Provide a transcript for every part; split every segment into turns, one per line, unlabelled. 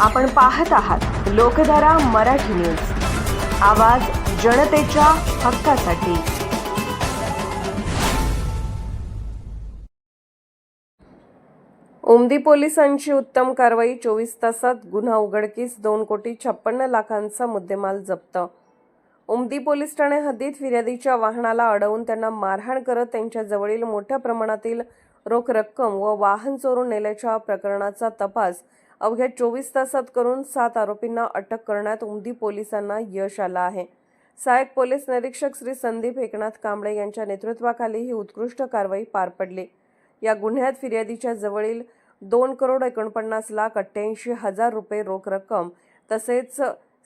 आपण पाहत आहात लोकधारा मराठी न्यूज. आवाज जनतेच्या हक्कासाठी. उमदी पोलिसांची उत्तम कारवाई चोवीस तासात गुन्हा उघडकीस दोन कोटी छप्पन्न लाखांचा मुद्देमाल जप्त. उमदी पोलीस ठाणे हद्दीत फिर्यादीच्या वाहनाला अडवून त्यांना मारहाण करत त्यांच्या जवळील मोठ्या प्रमाणातील रोख रक्कम व वाहन चोरून नेल्याच्या प्रकरणाचा तपास अवघ्या चोवीस तासात करून सात आरोपींना अटक करण्यात उमदी पोलिसांना यश आलं आहे. सहाय्यक पोलीस निरीक्षक श्री संदीप एकनाथ कांबळे यांच्या नेतृत्वाखाली ही उत्कृष्ट कारवाई पार पडली. या गुन्ह्यात फिर्यादीच्या जवळील दोन करोड एकोणपन्नास लाख अठ्ठ्याऐंशी हजार रुपये रोख रक्कम तसेच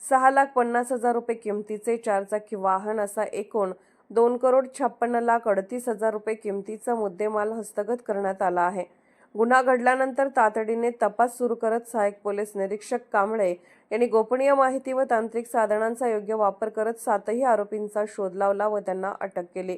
सहा लाख पन्नास हजार रुपये किमतीचे चारचाकी वाहन असा एकूण दोन करोड छप्पन्न लाख अडतीस हजार रुपये किमतीचा मुद्देमाल हस्तगत करण्यात आला आहे. गुन्हा घडल्यानंतर तातडीने तपास सुरू करत सहाय्यक पोलीस निरीक्षक कांबळे यांनी गोपनीय माहिती व तांत्रिक साधनांचा योग्य वापर करत सातही आरोपींचा शोध लावला व त्यांना अटक केली.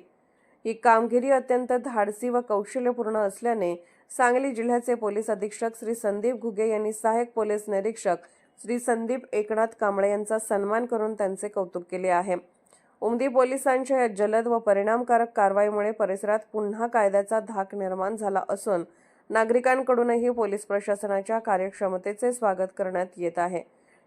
ही कामगिरी अत्यंत धाडसी व कौशल्यपूर्ण असल्याने सांगली जिल्ह्याचे पोलीस अधीक्षक श्री संदीप घुगे यांनी सहाय्यक पोलीस निरीक्षक श्री संदीप एकनाथ कांबळे यांचा सन्मान करून त्यांचे कौतुक केले आहे. उमदी पोलिसांच्या या जलद व परिणामकारक कारवाईमुळे परिसरात पुन्हा कायद्याचा धाक निर्माण झाला असून नागरिकांकडूनही पोलीस प्रशासनाच्या कार्यक्षमतेचे स्वागत करण्यात येत आहे.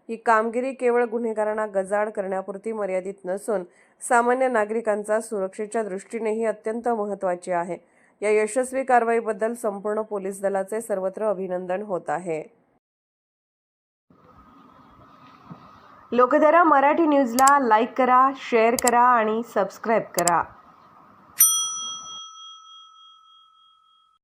ही कामगिरी केवळ गुन्हेगारांना गजाड करण्यापुरती मर्यादित नसून सामान्य नागरिकांचा सुरक्षेच्या दृष्टीनेही अत्यंत महत्त्वाची आहे. या यशस्वी कारवाईबद्दल संपूर्ण पोलीस दलाचे सर्वत्र अभिनंदन होत आहे. लोकधारा मराठी न्यूजला लाईक करा शेअर करा आणि सबस्क्राईब करा.